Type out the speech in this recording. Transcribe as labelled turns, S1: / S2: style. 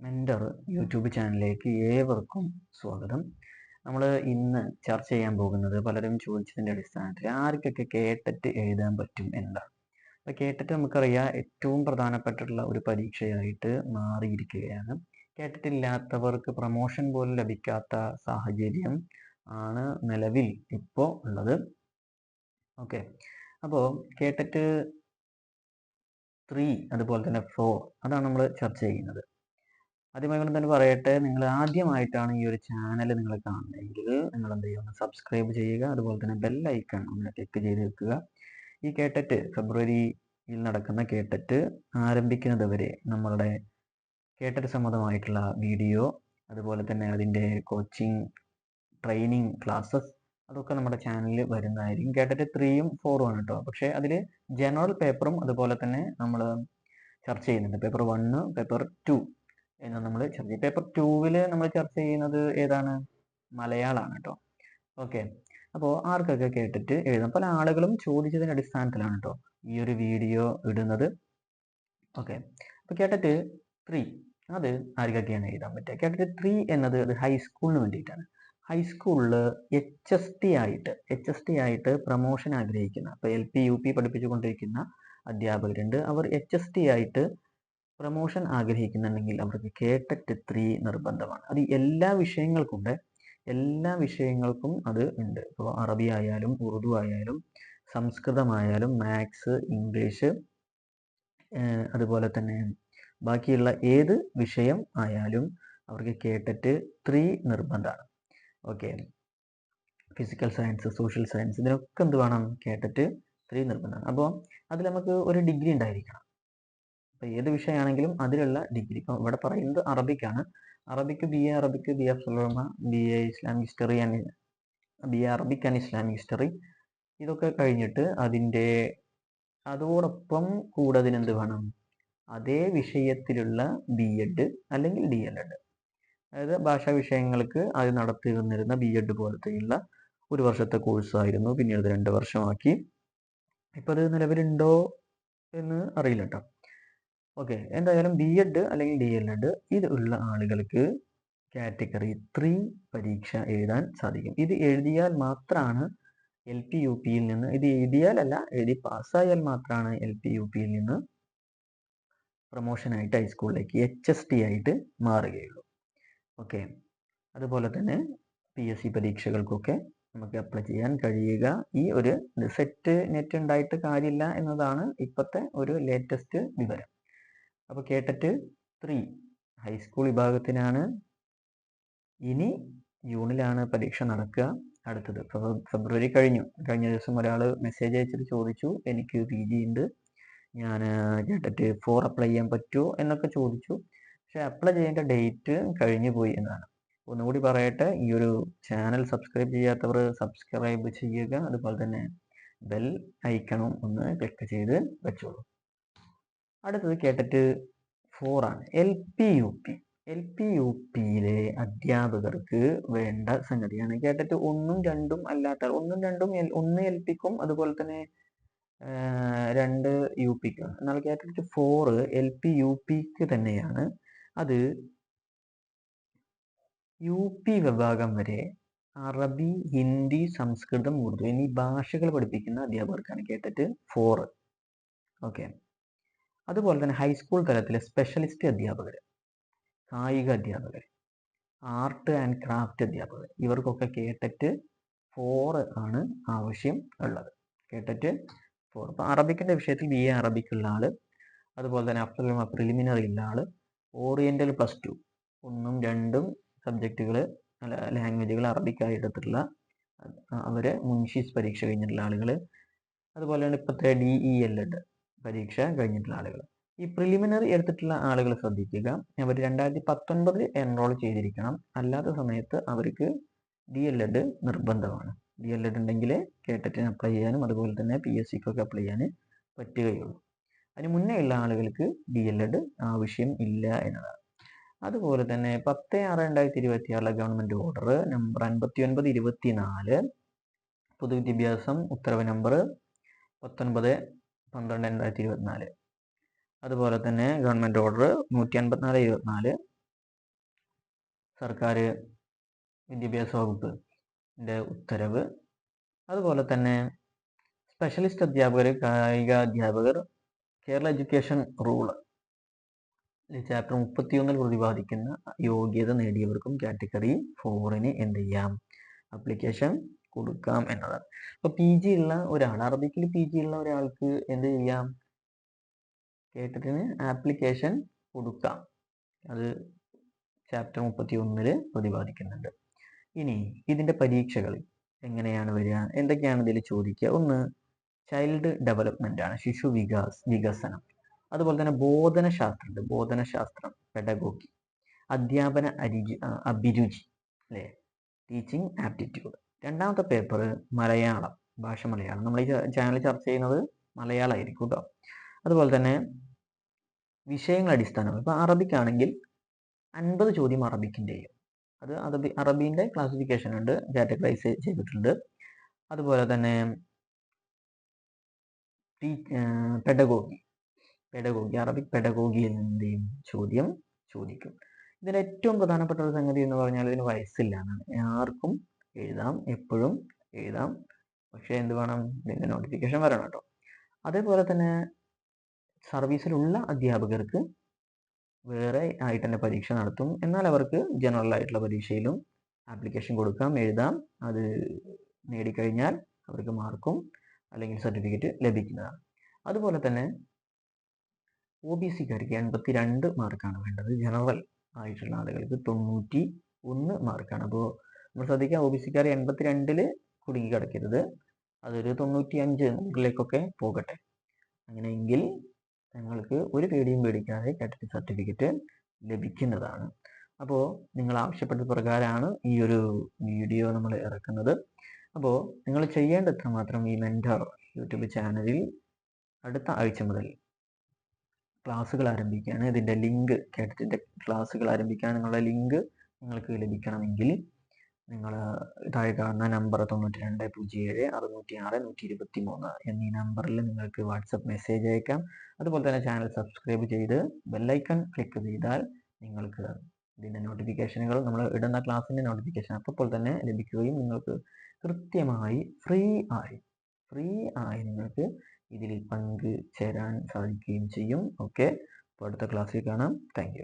S1: Mentor YouTube ചാനലിലേക്ക് ഏവർക്കും സ്വാഗതം. നമ്മൾ ഇന്ന് ചർച്ച ചെയ്യാൻ പോകുന്നത് പലരും ചോദിച്ചതിന്റെ അടിസ്ഥാനത്തിൽ ആർക്കൊക്കെ കേട്ടിട്ട് എഴുതാൻ പറ്റും എന്താണ് അപ്പോൾ കേട്ടിട്ട് നമുക്കറിയാം ഏറ്റവും പ്രധാനപ്പെട്ടിട്ടുള്ള ഒരു പരീക്ഷയായിട്ട് മാറിയിരിക്കുകയാണ്. കേട്ടിട്ടില്ലാത്തവർക്ക് പ്രമോഷൻ പോലും ലഭിക്കാത്ത സാഹചര്യം ആണ് നിലവിൽ ഇപ്പോൾ ഉള്ളത്. ഓക്കെ അപ്പോൾ കേട്ടിട്ട് ത്രീ അതുപോലെ തന്നെ ഫോർ അതാണ് നമ്മൾ ചർച്ച ചെയ്യുന്നത്. ആദ്യമായി കൊണ്ട് തന്നെ പറയട്ടെ നിങ്ങൾ ആദ്യമായിട്ടാണ് ഈ ഒരു ചാനൽ നിങ്ങൾ കാണുന്നതെങ്കിൽ നിങ്ങൾ എന്ത് ചെയ്യുക സബ്സ്ക്രൈബ് ചെയ്യുക. അതുപോലെ തന്നെ ബെൽ ഐക്കൺ ഒന്ന് ക്ലിക്ക് ചെയ്ത് വെക്കുക. ഈ കേട്ടറ്റ് ഫെബ്രുവരിയിൽ നടക്കുന്ന കേട്ടറ്റ് ആരംഭിക്കുന്നത് വരെ നമ്മളുടെ കേട്ടറ്റ് സംബന്ധമായിട്ടുള്ള വീഡിയോ അതുപോലെ തന്നെ അതിന്റെ കോച്ചിങ് ട്രെയിനിങ് ക്ലാസ്സസ് അതൊക്കെ നമ്മുടെ ചാനലിൽ വരുന്നതായിരിക്കും. കേട്ടിട്ട് ത്രീയും ഫോറും ആണ് കേട്ടോ പക്ഷേ അതിൽ ജനറൽ പേപ്പറും അതുപോലെ തന്നെ നമ്മൾ ചർച്ച ചെയ്യുന്നുണ്ട്. പേപ്പർ വണ്ണ് പേപ്പർ ടു എന്ന് നമ്മൾ ചർച്ച ചെയ്യും. പേപ്പർ ടൂവിൽ നമ്മൾ ചർച്ച ചെയ്യുന്നത് ഏതാണ്? മലയാളമാണ് കേട്ടോ ഓക്കെ അപ്പോൾ ആർക്കൊക്കെ കേട്ടിട്ട് എഴുതാം? പല ആളുകളും ചോദിച്ചതിന്റെ അടിസ്ഥാനത്തിലാണ് കേട്ടോ ഈ ഒരു വീഡിയോ ഇടുന്നത്. ഓക്കെ അപ്പോൾ കേട്ടിട്ട് ത്രീ അത് ആർക്കൊക്കെയാണ് എഴുതാൻ പറ്റുക? കേട്ടിട്ട് ത്രീ എന്നത് അത് ഹൈസ്കൂളിന് വേണ്ടിയിട്ടാണ്. ഹൈസ്കൂളിൽ എച്ച് എസ് ടി ആയിട്ട് എച്ച് എസ് ടി ആയിട്ട് പ്രമോഷൻ ആഗ്രഹിക്കുന്ന അപ്പോൾ എൽ പി യു പി പഠിപ്പിച്ചുകൊണ്ടിരിക്കുന്ന അധ്യാപകരുണ്ട്. അവർ എച്ച് എസ് ടി ആയിട്ട് പ്രൊമോഷൻ ആഗ്രഹിക്കുന്നുണ്ടെങ്കിൽ അവർക്ക് കേട്ടറ്റ് ത്രീ നിർബന്ധമാണ്. അത് എല്ലാ വിഷയങ്ങൾക്കും ഉണ്ട്. എല്ലാ വിഷയങ്ങൾക്കും അത് ഉണ്ട്. ഇപ്പോൾ അറബി ആയാലും ഉറുദു ആയാലും സംസ്കൃതമായാലും മാത്സ് ഇംഗ്ലീഷ് അതുപോലെ തന്നെ ബാക്കിയുള്ള ഏത് വിഷയം ആയാലും അവർക്ക് കേട്ടിട്ട് ത്രീ നിർബന്ധമാണ്. Okay. Physical science social science ഇതിനൊക്കെ എന്ത് വേണം? കേട്ടിട്ട് ത്രീ നിർബന്ധമാണ്. അപ്പോൾ അതിൽ നമുക്ക് ഒരു ഡിഗ്രി ഉണ്ടായിരിക്കണം. അപ്പോൾ ഏത് വിഷയമാണെങ്കിലും അതിലുള്ള ഡിഗ്രി ഇപ്പോൾ ഇവിടെ പറയുന്നത് അറബിക്കാണ്. അറബിക്ക് ബി എ അറബിക്ക് ബി എഫ് സുലോമ B A Islamic history and B A Arabic and Islamic history ഇതൊക്കെ കഴിഞ്ഞിട്ട് അതിന്റെ അതോടൊപ്പം കൂടെ അതിനെന്ത് വേണം? അതേ വിഷയത്തിലുള്ള ബി എഡ് അല്ലെങ്കിൽ ഡി എൽ എഡ് അതായത് ഭാഷാ വിഷയങ്ങൾക്ക് അത് നടത്തി വന്നിരുന്ന ബി എഡ് പോലത്തെയുള്ള ഒരു വർഷത്തെ കോഴ്സായിരുന്നു പിന്നീട് രണ്ട് വർഷമാക്കി. ഇപ്പം അത് നിലവിലുണ്ടോ എന്ന് അറിയില്ല കേട്ടോ ഓക്കെ എന്തായാലും ബി എഡ് അല്ലെങ്കിൽ ഡി എൽ എഡ് ഇത് ഉള്ള ആളുകൾക്ക് കാറ്റഗറി ത്രീ പരീക്ഷ എഴുതാൻ സാധിക്കും. ഇത് എഴുതിയാൽ മാത്രമാണ് എൽ പി യു പിയിൽ നിന്ന് ഇത് എഴുതിയാലല്ല എഴുതി പാസ്സായാൽ മാത്രമാണ് എൽ പി യു പിയിൽ നിന്ന് പ്രൊമോഷനായിട്ട് ഹൈസ്കൂളിലേക്ക് എച്ച് എസ് ടി ആയിട്ട് മാറുകയുള്ളൂ. ഓക്കെ അതുപോലെ തന്നെ പി എസ് സി പരീക്ഷകൾക്കൊക്കെ നമുക്ക് അപ്ലൈ ചെയ്യാൻ കഴിയുക. ഈ ഒരു സെറ്റ് നെറ്റ് ഉണ്ടായിട്ട് കാര്യമില്ല എന്നതാണ് ഇപ്പോഴത്തെ ഒരു ലേറ്റസ്റ്റ് വിവരം. അപ്പോൾ കേട്ടിട്ട് ത്രീ ഹൈസ്കൂൾ വിഭാഗത്തിനാണ് ഇനി ജൂണിലാണ് പരീക്ഷ നടക്കുക. അടുത്തത് ഫെബ്രുവരി കഴിഞ്ഞു. കഴിഞ്ഞ ദിവസം ഒരാൾ മെസ്സേജ് അയച്ചിട്ട് ചോദിച്ചു എനിക്ക് പി ജി ഉണ്ട്. ഞാൻ കേട്ടിട്ട് ഫോർ അപ്ലൈ ചെയ്യാൻ പറ്റുമോ എന്നൊക്കെ ചോദിച്ചു. പക്ഷെ അപ്ലൈ ചെയ്യേണ്ട ഡേറ്റ് കഴിഞ്ഞു പോയി എന്നാണ്. ഒന്നുകൂടി പറയട്ടെ ഈ ഒരു ചാനൽ സബ്സ്ക്രൈബ് ചെയ്യാത്തവർ സബ്സ്ക്രൈബ് ചെയ്യുക. അതുപോലെ തന്നെ ബെൽ ഐക്കണും ഒന്ന് ക്ലിക്ക് ചെയ്ത് വെച്ചോളൂ. അടുത്തത് കേട്ടിട്ട് ഫോർ ആണ്. L P U P L P U പിയിലെ അധ്യാപകർക്ക് വേണ്ട സംഗതിയാണ്. കേട്ടിട്ട് ഒന്നും രണ്ടും അല്ലാത്ത ഒന്നും രണ്ടും ഒന്ന് എൽ പിക്കും അതുപോലെ തന്നെ രണ്ട് യു പിക്കും എന്നാൽ കേട്ടിട്ട് ഫോർ എൽ പി യു പിക്ക് തന്നെയാണ്. അത് യു പി വിഭാഗം വരെ അറബി ഹിന്ദി സംസ്കൃതം ഉറുദു എന്നീ ഭാഷകൾ പഠിപ്പിക്കുന്ന അധ്യാപകർക്കാണ് കേട്ടിട്ട് ഫോർ ഓക്കെ അതുപോലെ തന്നെ ഹൈസ്കൂൾ തലത്തിലെ സ്പെഷ്യലിസ്റ്റ് അധ്യാപകർ കായിക അധ്യാപകർ ആർട്ട് ആൻഡ് ക്രാഫ്റ്റ് അധ്യാപകർ ഇവർക്കൊക്കെ കേട്ടിട്ട് ഫോർ ആണ് ആവശ്യം ഉള്ളത്. കേട്ടിട്ട് ഫോർ അപ്പോൾ അറബിക്കിന്റെ വിഷയത്തിൽ ബി എ അറബിക്കുള്ള ആൾ അതുപോലെ തന്നെ അപ്രലിമ പ്രിലിമിനറി ഉള്ള ആൾ ഓറിയന്റൽ പ്ലസ് ടു ഒന്നും രണ്ടും സബ്ജക്റ്റുകൾ ലാംഗ്വേജുകൾ അറബിക്കായി എടുത്തിട്ടുള്ള അവർ മുൻഷീസ് പരീക്ഷ കഴിഞ്ഞിട്ടുള്ള ആളുകൾ അതുപോലെ തന്നെ ഇപ്പോഴത്തെ ഡി ഇ എൽ എഡ് പരീക്ഷ കഴിഞ്ഞിട്ടുള്ള ആളുകൾ. ഈ പ്രിലിമിനറി എടുത്തിട്ടുള്ള ആളുകൾ ശ്രദ്ധിക്കുക. അവർ രണ്ടായിരത്തി പത്തൊൻപതിൽ എൻറോൾ ചെയ്തിരിക്കണം. അല്ലാത്ത സമയത്ത് അവർക്ക് ഡി എൽ എഡ് നിർബന്ധമാണ്. ഡി എൽ എഡ് ഉണ്ടെങ്കിൽ കേട്ടറ്റിന് അപ്ലൈ ചെയ്യാനും അതുപോലെ തന്നെ പി എസ് സിക്കൊക്കെ അപ്ലൈ ചെയ്യാൻ പറ്റുകയുള്ളൂ. അതിന് മുന്നേ ഉള്ള ആളുകൾക്ക് ഡി എൽ എഡ് ആവശ്യം ഇല്ല എന്നതാണ്. അതുപോലെ തന്നെ പത്ത് ആറ് രണ്ടായിരത്തി ഇരുപത്തി ആറിലെ ഗവൺമെന്റ് ഓർഡർ നമ്പർ അൻപത്തി ഒൻപത് ഇരുപത്തി നാല് പൊതുവിദ്യാഭ്യാസം ഉത്തരവ് നമ്പർ പത്തൊൻപത് പന്ത്രണ്ട് രണ്ടായിരത്തി ഇരുപത്തിനാല് അതുപോലെ തന്നെ ഗവൺമെന്റ് ഓർഡർ നൂറ്റി അൻപത്തിനാല് ഇരുപത്തിനാല്. സർക്കാർ വിദ്യാഭ്യാസ വകുപ്പിന്റെ ഉത്തരവ്. അതുപോലെ തന്നെ സ്പെഷ്യലിസ്റ്റ് അധ്യാപകർ കായിക അധ്യാപകർ കേരള എഡ്യൂക്കേഷൻ റൂൾ ചാപ്റ്റർ മുപ്പത്തിയൊന്നിൽ പ്രതിപാദിക്കുന്ന യോഗ്യത നേടിയവർക്കും കാറ്റഗറി ഫോറിന് എന്ത് ചെയ്യാം? അപ്ലിക്കേഷൻ കൊടുക്കാം എന്നതാണ്. അപ്പോൾ പി ജി ഉള്ള ഒരാൾ അറബിക്കിൽ പി ജി ഉള്ള ഒരാൾക്ക് എന്ത് ചെയ്യാം? കേട്ടിട്ടിന് ആപ്ലിക്കേഷൻ കൊടുക്കാം. അത് ചാപ്റ്റർ മുപ്പത്തി ഒന്നിൽ പ്രതിപാദിക്കുന്നുണ്ട്. ഇനി ഇതിന്റെ പരീക്ഷകൾ എങ്ങനെയാണ് വരിക? എന്തൊക്കെയാണ് ഇതിൽ ചോദിക്കുക? ഒന്ന് ചൈൽഡ് ഡെവലപ്മെന്റ് ആണ് ശിശു വികാസ് വികസനം. അതുപോലെ തന്നെ ബോധനശാസ്ത്രമുണ്ട്. ബോധനശാസ്ത്രം പെഡഗോഗി അധ്യാപന അരിജി ആ, അഭിരുചി അല്ലേ? ടീച്ചിങ് ആപ്റ്റിറ്റ്യൂഡ് രണ്ടാമത്തെ പേപ്പർ മലയാളം ഭാഷ മലയാളം. നമ്മൾ ഈ ചാനൽ ചർച്ച ചെയ്യുന്നത് മലയാളമായിരിക്കും കേട്ടോ അതുപോലെ തന്നെ വിഷയങ്ങൾ അടിസ്ഥാനം ഇപ്പോൾ അറബിക്കാണെങ്കിൽ അൻപത് ചോദ്യം അറബിക്കിന്റെയും അത് അറബി അറബീന്റെ ക്ലാസിഫിക്കേഷൻ ഉണ്ട് കാറ്റഗറൈസ് ചെയ്തിട്ടുണ്ട്. അതുപോലെ തന്നെ പെഡഗോഗി പെഡഗോഗി അറബിക് പെഡഗോഗിയിൽ എന്തെയും ചോദ്യം ചോദിക്കും. ഇതിൽ ഏറ്റവും പ്രധാനപ്പെട്ട ഒരു സംഗതി എന്ന് പറഞ്ഞാൽ ഇതിന് വയസ്സില്ല എന്നാണ്. ആർക്കും എഴുതാം എപ്പോഴും എഴുതാം. പക്ഷേ എന്ത് വേണം? ഇതിന്റെ നോട്ടിഫിക്കേഷൻ വരണം കേട്ടോ. അതേപോലെ തന്നെ സർവീസിലുള്ള അധ്യാപകർക്ക് വേറെ ആയിട്ട് തന്നെ പരീക്ഷ നടത്തും. എന്നാൽ അവർക്ക് ജനറൽ ആയിട്ടുള്ള പരീക്ഷയിലും ആപ്ലിക്കേഷൻ കൊടുക്കാം എഴുതാം. അത് നേടിക്കഴിഞ്ഞാൽ അവർക്ക് മാർക്കും അല്ലെങ്കിൽ സർട്ടിഫിക്കറ്റ് ലഭിക്കുന്നതാണ്. അതുപോലെ തന്നെ ഒ ബി സിക്കാർക്ക് എൺപത്തി രണ്ട് മാർക്കാണ് വേണ്ടത്. ജനറൽ ആയിട്ടുള്ള ആളുകൾക്ക് തൊണ്ണൂറ്റി ഒന്ന് മാർക്കാണ് അപ്പോൾ നമ്മൾ ശ്രദ്ധിക്കുക ഒ ബി സിക്കാർ എൺപത്തി രണ്ടിൽ കുടുങ്ങി കിടക്കരുത്. അതൊരു തൊണ്ണൂറ്റി അഞ്ച് നൂറിലേക്കൊക്കെ പോകട്ടെ. അങ്ങനെയെങ്കിൽ നിങ്ങൾക്ക് ഒരു പേടിയും പേടിക്കാതെ കാറ്റഗറി സർട്ടിഫിക്കറ്റ് ലഭിക്കുന്നതാണ്. അപ്പോൾ നിങ്ങൾ ആവശ്യപ്പെട്ട പ്രകാരമാണ് ഈ ഒരു വീഡിയോ നമ്മൾ ഇറക്കുന്നത്. അപ്പോൾ നിങ്ങൾ ചെയ്യേണ്ടത്ര മാത്രം ഈ മെന്റർ യൂട്യൂബ് ചാനലിൽ അടുത്ത ആഴ്ച മുതൽ ക്ലാസ്സുകൾ ആരംഭിക്കുകയാണ്. ഇതിന്റെ ലിങ്ക് കേട്ടതിന്റെ ക്ലാസ്സുകൾ ആരംഭിക്കാനുള്ള ലിങ്ക് നിങ്ങൾക്ക് ലഭിക്കണമെങ്കിൽ നിങ്ങൾ താഴെ കാണുന്ന നമ്പർ തൊണ്ണൂറ്റി രണ്ട് പൂജ്യം ഏഴ് അറുന്നൂറ്റി ആറ് നൂറ്റി ഇരുപത്തി മൂന്ന് എന്നീ നമ്പറിൽ നിങ്ങൾക്ക് വാട്സപ്പ് മെസ്സേജ് അയക്കാം. അതുപോലെ തന്നെ ചാനൽ സബ്സ്ക്രൈബ് ചെയ്ത് ബെല്ലൈക്കൺ ക്ലിക്ക് ചെയ്താൽ നിങ്ങൾക്ക് ഇതിന്റെ നോട്ടിഫിക്കേഷനുകൾ നമ്മൾ ഇടുന്ന ക്ലാസ്സിന്റെ നോട്ടിഫിക്കേഷൻ അപ്പോൾ തന്നെ ലഭിക്കുകയും നിങ്ങൾക്ക് കൃത്യമായി ഫ്രീ ആയി ഫ്രീ ആയി നിങ്ങൾക്ക് ഇതിൽ പങ്ക് ചേരാൻ സാധിക്കുകയും ചെയ്യും. ഓക്കെ അപ്പോൾ അടുത്ത ക്ലാസ്സിൽ കാണാം. താങ്ക്